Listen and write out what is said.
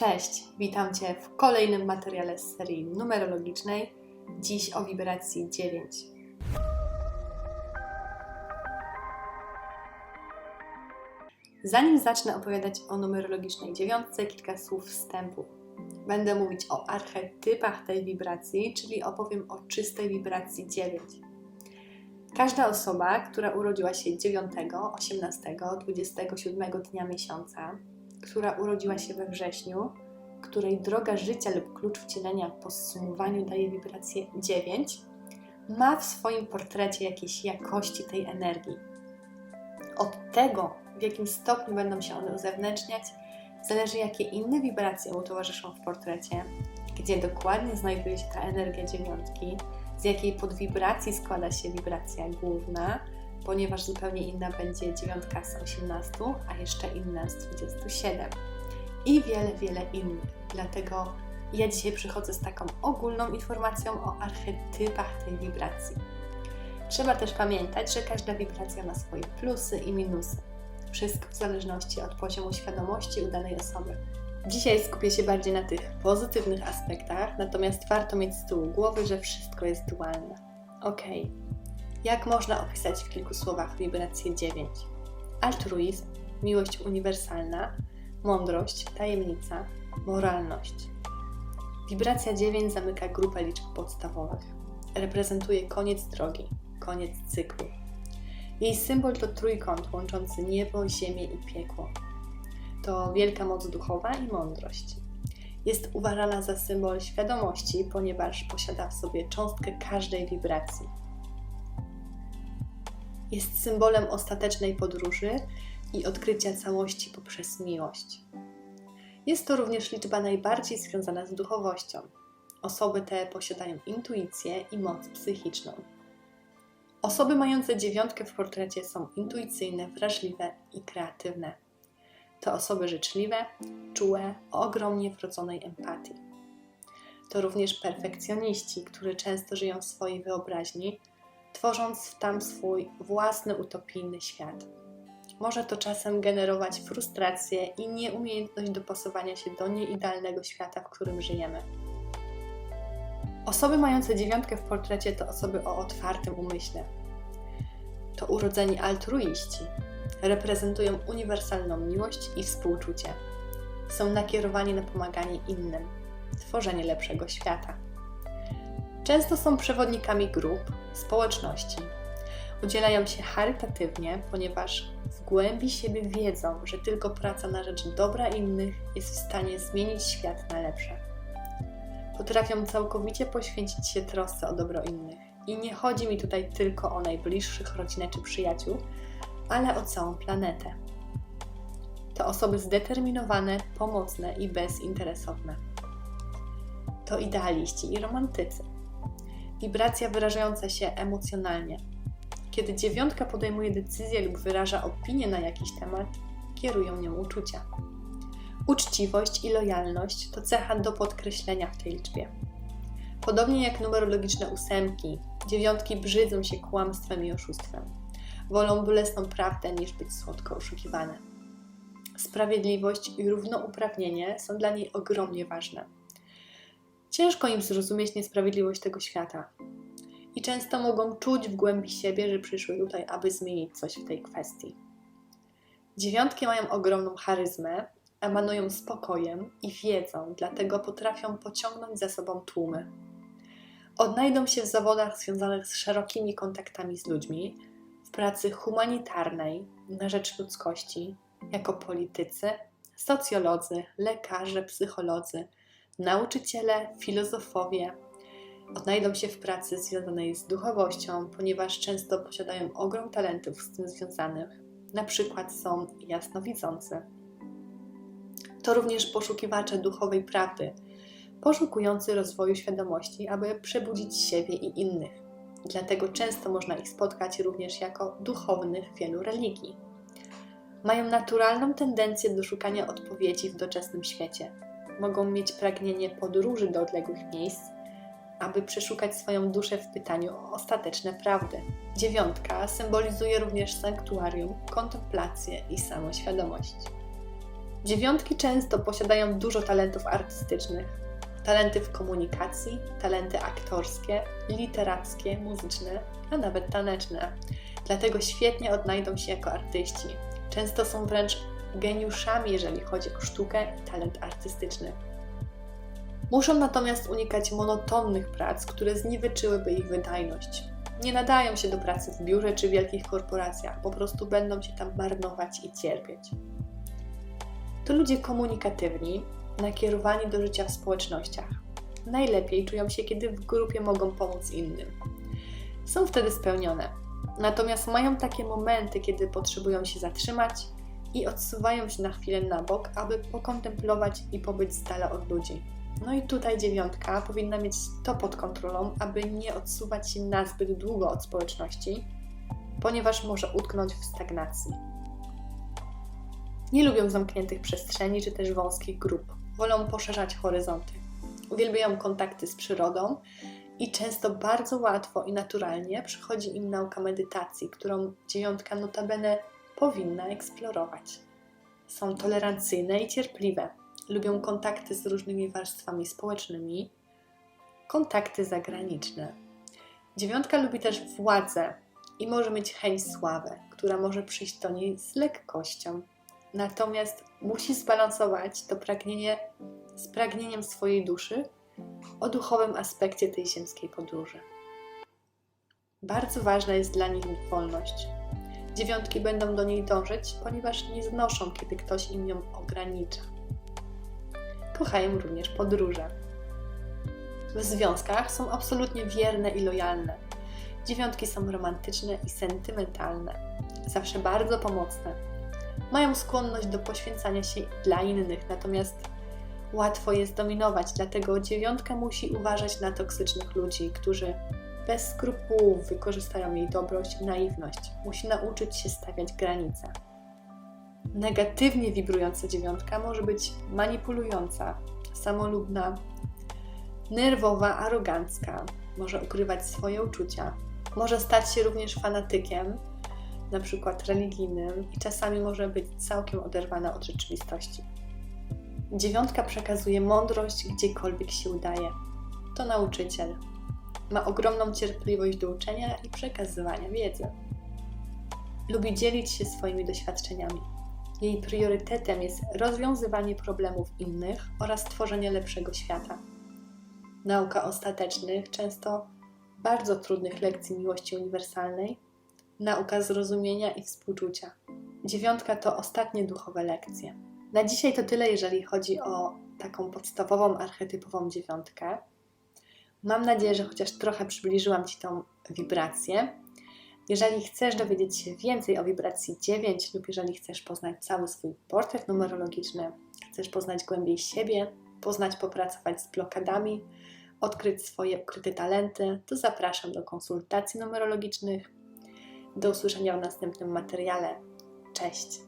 Cześć, witam Cię w kolejnym materiale z serii numerologicznej. Dziś o wibracji 9. Zanim zacznę opowiadać o numerologicznej dziewiątce, kilka słów wstępu. Będę mówić o archetypach tej wibracji, czyli opowiem o czystej wibracji 9. Każda osoba, która urodziła się 9, 18, 27 dnia miesiąca, która urodziła się we wrześniu, której droga życia lub klucz wcielenia po zsumowaniu daje wibrację 9, ma w swoim portrecie jakieś jakości tej energii. Od tego, w jakim stopniu będą się one uzewnętrzniać, zależy jakie inne wibracje mu towarzyszą w portrecie, gdzie dokładnie znajduje się ta energia dziewiątki, z jakiej podwibracji składa się wibracja główna, ponieważ zupełnie inna będzie dziewiątka z 18, a jeszcze inna z 27 i wiele, wiele innych. Dlatego ja dzisiaj przychodzę z taką ogólną informacją o archetypach tej wibracji. Trzeba też pamiętać, że każda wibracja ma swoje plusy i minusy. Wszystko w zależności od poziomu świadomości u danej osoby. Dzisiaj skupię się bardziej na tych pozytywnych aspektach, natomiast warto mieć z tyłu głowy, że wszystko jest dualne. Ok, jak można opisać w kilku słowach wibrację 9? Altruizm, miłość uniwersalna, mądrość, tajemnica, moralność. Wibracja 9 zamyka grupę liczb podstawowych. Reprezentuje koniec drogi, koniec cyklu. Jej symbol to trójkąt łączący niebo, ziemię i piekło. To wielka moc duchowa i mądrość. Jest uważana za symbol świadomości, ponieważ posiada w sobie cząstkę każdej wibracji. Jest symbolem ostatecznej podróży i odkrycia całości poprzez miłość. Jest to również liczba najbardziej związana z duchowością. Osoby te posiadają intuicję i moc psychiczną. Osoby mające dziewiątkę w portrecie są intuicyjne, wrażliwe i kreatywne. To osoby życzliwe, czułe, o ogromnie wrodzonej empatii. To również perfekcjoniści, którzy często żyją w swojej wyobraźni, tworząc tam swój własny utopijny świat. Może to czasem generować frustrację i nieumiejętność dopasowania się do nieidealnego świata, w którym żyjemy. Osoby mające dziewiątkę w portrecie to osoby o otwartym umyśle. To urodzeni altruiści. Reprezentują uniwersalną miłość i współczucie. Są nakierowani na pomaganie innym, tworzenie lepszego świata. Często są przewodnikami grup, społeczności. Udzielają się charytatywnie, ponieważ w głębi siebie wiedzą, że tylko praca na rzecz dobra innych jest w stanie zmienić świat na lepsze. Potrafią całkowicie poświęcić się trosce o dobro innych. I nie chodzi mi tutaj tylko o najbliższych rodzinę czy przyjaciół, ale o całą planetę. To osoby zdeterminowane, pomocne i bezinteresowne. To idealiści i romantycy. Wibracja wyrażająca się emocjonalnie, kiedy dziewiątka podejmuje decyzję lub wyraża opinię na jakiś temat, kierują nią uczucia. Uczciwość i lojalność to cecha do podkreślenia w tej liczbie. Podobnie jak numerologiczne ósemki, dziewiątki brzydzą się kłamstwem i oszustwem. Wolą bolesną prawdę niż być słodko oszukiwane. Sprawiedliwość i równouprawnienie są dla niej ogromnie ważne. Ciężko im zrozumieć niesprawiedliwość tego świata, i często mogą czuć w głębi siebie, że przyszły tutaj, aby zmienić coś w tej kwestii. Dziewiątki mają ogromną charyzmę, emanują spokojem i wiedzą, dlatego potrafią pociągnąć za sobą tłumy. Odnajdą się w zawodach związanych z szerokimi kontaktami z ludźmi, w pracy humanitarnej na rzecz ludzkości, jako politycy, socjolodzy, lekarze, psycholodzy, nauczyciele, filozofowie, odnajdą się w pracy związanej z duchowością, ponieważ często posiadają ogrom talentów z tym związanych. Na przykład są jasnowidzący. To również poszukiwacze duchowej prawdy, poszukujący rozwoju świadomości, aby przebudzić siebie i innych. Dlatego często można ich spotkać również jako duchownych wielu religii. Mają naturalną tendencję do szukania odpowiedzi w doczesnym świecie. Mogą mieć pragnienie podróży do odległych miejsc, aby przeszukać swoją duszę w pytaniu o ostateczne prawdy. Dziewiątka symbolizuje również sanktuarium, kontemplację i samoświadomość. Dziewiątki często posiadają dużo talentów artystycznych. Talenty w komunikacji, talenty aktorskie, literackie, muzyczne, a nawet taneczne. Dlatego świetnie odnajdą się jako artyści. Często są wręcz geniuszami, jeżeli chodzi o sztukę i talent artystyczny. Muszą natomiast unikać monotonnych prac, które zniweczyłyby ich wydajność. Nie nadają się do pracy w biurze czy wielkich korporacjach, po prostu będą się tam marnować i cierpieć. To ludzie komunikatywni, nakierowani do życia w społecznościach. Najlepiej czują się, kiedy w grupie mogą pomóc innym. Są wtedy spełnione. Natomiast mają takie momenty, kiedy potrzebują się zatrzymać i odsuwają się na chwilę na bok, aby pokontemplować i pobyć z dala od ludzi. No i tutaj dziewiątka powinna mieć to pod kontrolą, aby nie odsuwać się na zbyt długo od społeczności, ponieważ może utknąć w stagnacji. Nie lubią zamkniętych przestrzeni czy też wąskich grup. Wolą poszerzać horyzonty. Uwielbiają kontakty z przyrodą i często bardzo łatwo i naturalnie przychodzi im nauka medytacji, którą dziewiątka notabene powinna eksplorować. Są tolerancyjne i cierpliwe. Lubią kontakty z różnymi warstwami społecznymi, kontakty zagraniczne. Dziewiątka lubi też władzę i może mieć chęć sławy, która może przyjść do niej z lekkością. Natomiast musi zbalansować to pragnienie z pragnieniem swojej duszy o duchowym aspekcie tej ziemskiej podróży. Bardzo ważna jest dla nich wolność. Dziewiątki będą do niej dążyć, ponieważ nie znoszą, kiedy ktoś im ją ogranicza. Kochają również podróże. W związkach są absolutnie wierne i lojalne. Dziewiątki są romantyczne i sentymentalne, zawsze bardzo pomocne. Mają skłonność do poświęcania się dla innych, natomiast łatwo jest dominować, dlatego dziewiątka musi uważać na toksycznych ludzi, którzy bez skrupułów wykorzystają jej dobroć i naiwność. Musi nauczyć się stawiać granice. Negatywnie wibrująca dziewiątka może być manipulująca, samolubna, nerwowa, arogancka, może ukrywać swoje uczucia, może stać się również fanatykiem, na przykład religijnym, i czasami może być całkiem oderwana od rzeczywistości. Dziewiątka przekazuje mądrość gdziekolwiek się udaje. To nauczyciel. Ma ogromną cierpliwość do uczenia i przekazywania wiedzy. Lubi dzielić się swoimi doświadczeniami. Jej priorytetem jest rozwiązywanie problemów innych oraz tworzenie lepszego świata. Nauka ostatecznych, często bardzo trudnych lekcji miłości uniwersalnej, nauka zrozumienia i współczucia. Dziewiątka to ostatnie duchowe lekcje. Na dzisiaj to tyle, jeżeli chodzi o taką podstawową, archetypową dziewiątkę. Mam nadzieję, że chociaż trochę przybliżyłam Ci tą wibrację. Jeżeli chcesz dowiedzieć się więcej o wibracji 9 lub jeżeli chcesz poznać cały swój portret numerologiczny, chcesz poznać głębiej siebie, poznać, popracować z blokadami, odkryć swoje ukryte talenty, to zapraszam do konsultacji numerologicznych. Do usłyszenia w następnym materiale. Cześć!